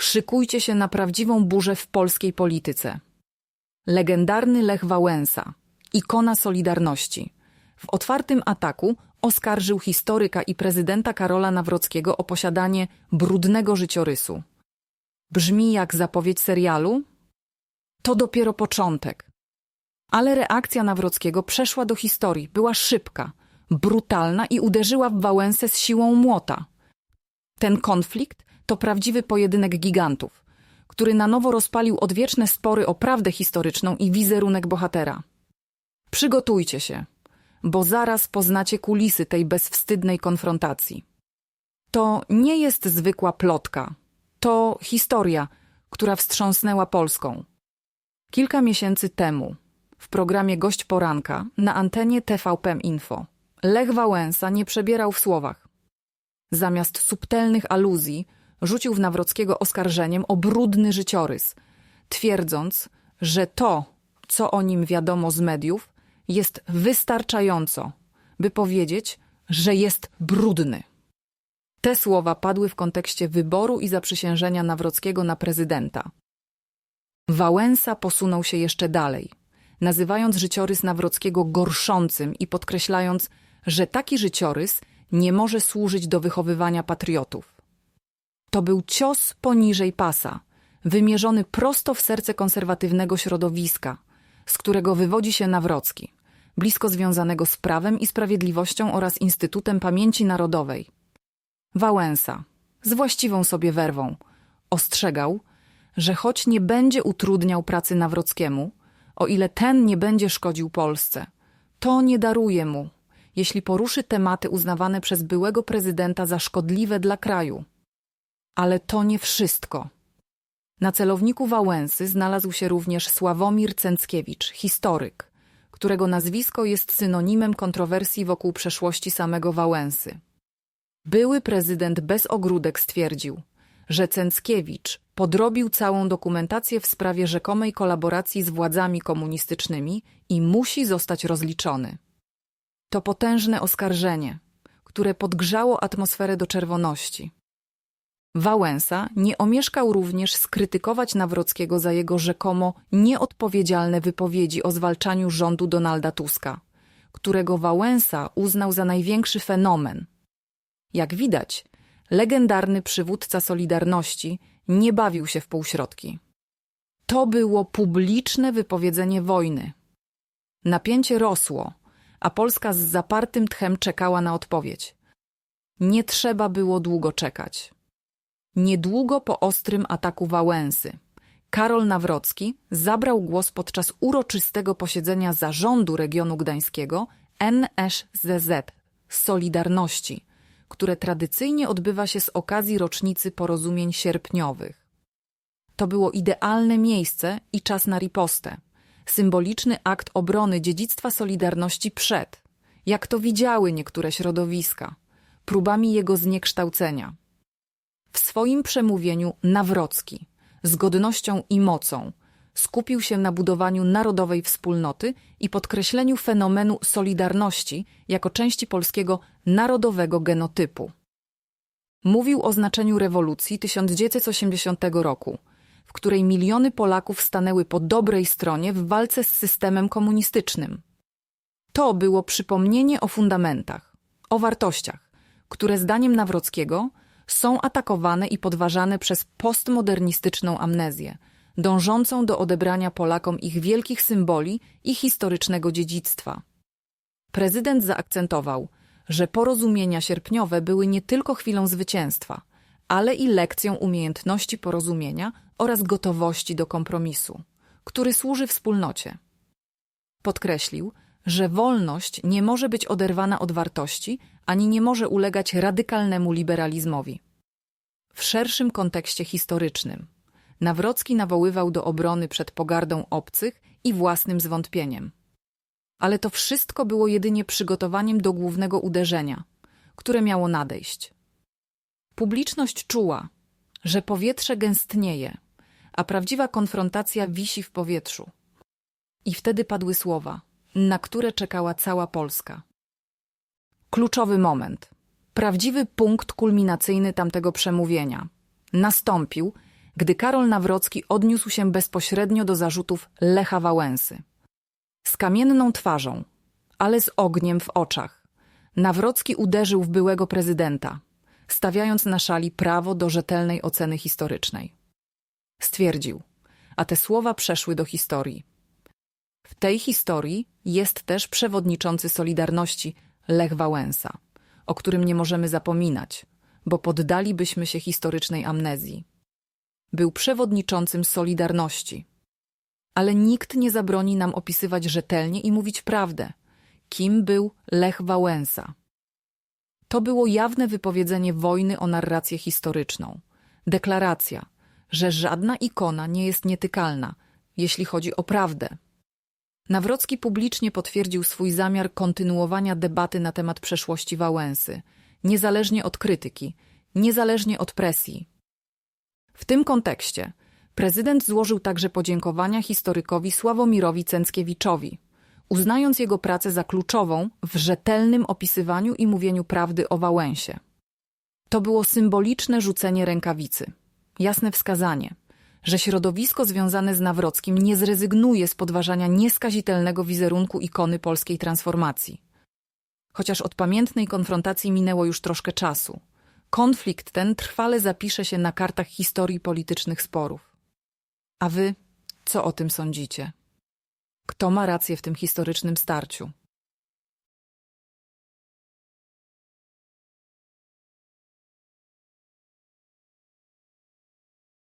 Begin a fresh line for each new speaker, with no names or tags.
Szykujcie się na prawdziwą burzę w polskiej polityce. Legendarny Lech Wałęsa, ikona Solidarności, w otwartym ataku oskarżył historyka i prezydenta Karola Nawrockiego o posiadanie brudnego życiorysu. Brzmi jak zapowiedź serialu? To dopiero początek. Ale reakcja Nawrockiego przeszła do historii, była szybka, brutalna i uderzyła w Wałęsę z siłą młota. Ten konflikt to prawdziwy pojedynek gigantów, który na nowo rozpalił odwieczne spory o prawdę historyczną i wizerunek bohatera. Przygotujcie się, bo zaraz poznacie kulisy tej bezwstydnej konfrontacji. To nie jest zwykła plotka, to historia, która wstrząsnęła Polską. Kilka miesięcy temu, w programie Gość Poranka na antenie TVP Info, Lech Wałęsa nie przebierał w słowach. Zamiast subtelnych aluzji, rzucił w Nawrockiego oskarżeniem o brudny życiorys, twierdząc, że to, co o nim wiadomo z mediów, jest wystarczająco, by powiedzieć, że jest brudny. Te słowa padły w kontekście wyboru i zaprzysiężenia Nawrockiego na prezydenta. Wałęsa posunął się jeszcze dalej, nazywając życiorys Nawrockiego gorszącym i podkreślając, że taki życiorys nie może służyć do wychowywania patriotów. To był cios poniżej pasa, wymierzony prosto w serce konserwatywnego środowiska, z którego wywodzi się Nawrocki, blisko związanego z prawem i sprawiedliwością oraz Instytutem Pamięci Narodowej. Wałęsa, z właściwą sobie werwą, ostrzegał, że choć nie będzie utrudniał pracy Nawrockiemu, o ile ten nie będzie szkodził Polsce, to nie daruje mu, jeśli poruszy tematy uznawane przez byłego prezydenta za szkodliwe dla kraju. Ale to nie wszystko. Na celowniku Wałęsy znalazł się również Sławomir Cęckiewicz, historyk, którego nazwisko jest synonimem kontrowersji wokół przeszłości samego Wałęsy. Były prezydent bez ogródek stwierdził, że Cęckiewicz podrobił całą dokumentację w sprawie rzekomej kolaboracji z władzami komunistycznymi i musi zostać rozliczony. To potężne oskarżenie, które podgrzało atmosferę do czerwoności. Wałęsa nie omieszkał również skrytykować Nawrockiego za jego rzekomo nieodpowiedzialne wypowiedzi o zwalczaniu rządu Donalda Tuska, którego Wałęsa uznał za największy fenomen. Jak widać, legendarny przywódca Solidarności nie bawił się w półśrodki. To było publiczne wypowiedzenie wojny. Napięcie rosło, a Polska z zapartym tchem czekała na odpowiedź. Nie trzeba było długo czekać. Niedługo po ostrym ataku Wałęsy, Karol Nawrocki zabrał głos podczas uroczystego posiedzenia zarządu regionu gdańskiego NSZZ Solidarności, które tradycyjnie odbywa się z okazji rocznicy porozumień sierpniowych. To było idealne miejsce i czas na ripostę, symboliczny akt obrony dziedzictwa Solidarności przed, jak to widziały niektóre środowiska, próbami jego zniekształcenia. W swoim przemówieniu Nawrocki z godnością i mocą skupił się na budowaniu narodowej wspólnoty i podkreśleniu fenomenu solidarności jako części polskiego narodowego genotypu. Mówił o znaczeniu rewolucji 1980 roku, w której miliony Polaków stanęły po dobrej stronie w walce z systemem komunistycznym. To było przypomnienie o fundamentach, o wartościach, które zdaniem Nawrockiego są atakowane i podważane przez postmodernistyczną amnezję, dążącą do odebrania Polakom ich wielkich symboli i historycznego dziedzictwa. Prezydent zaakcentował, że porozumienia sierpniowe były nie tylko chwilą zwycięstwa, ale i lekcją umiejętności porozumienia oraz gotowości do kompromisu, który służy wspólnocie. Podkreślił, że wolność nie może być oderwana od wartości ani nie może ulegać radykalnemu liberalizmowi. W szerszym kontekście historycznym Nawrocki nawoływał do obrony przed pogardą obcych i własnym zwątpieniem. Ale to wszystko było jedynie przygotowaniem do głównego uderzenia, które miało nadejść. Publiczność czuła, że powietrze gęstnieje, a prawdziwa konfrontacja wisi w powietrzu. I wtedy padły słowa, na które czekała cała Polska. Kluczowy moment, prawdziwy punkt kulminacyjny tamtego przemówienia nastąpił, gdy Karol Nawrocki odniósł się bezpośrednio do zarzutów Lecha Wałęsy. Z kamienną twarzą, ale z ogniem w oczach, Nawrocki uderzył w byłego prezydenta, stawiając na szali prawo do rzetelnej oceny historycznej. Stwierdził, a te słowa przeszły do historii. W tej historii jest też przewodniczący Solidarności Lech Wałęsa, o którym nie możemy zapominać, bo poddalibyśmy się historycznej amnezji. Był przewodniczącym Solidarności. Ale nikt nie zabroni nam opisywać rzetelnie i mówić prawdę, kim był Lech Wałęsa. To było jawne wypowiedzenie wojny o narrację historyczną. Deklaracja, że żadna ikona nie jest nietykalna, jeśli chodzi o prawdę. Nawrocki publicznie potwierdził swój zamiar kontynuowania debaty na temat przeszłości Wałęsy, niezależnie od krytyki, niezależnie od presji. W tym kontekście prezydent złożył także podziękowania historykowi Sławomirowi Cęckiewiczowi, uznając jego pracę za kluczową w rzetelnym opisywaniu i mówieniu prawdy o Wałęsie. To było symboliczne rzucenie rękawicy, jasne wskazanie, że środowisko związane z Nawrockim nie zrezygnuje z podważania nieskazitelnego wizerunku ikony polskiej transformacji. Chociaż od pamiętnej konfrontacji minęło już troszkę czasu, konflikt ten trwale zapisze się na kartach historii politycznych sporów. A wy co o tym sądzicie? Kto ma rację w tym historycznym starciu?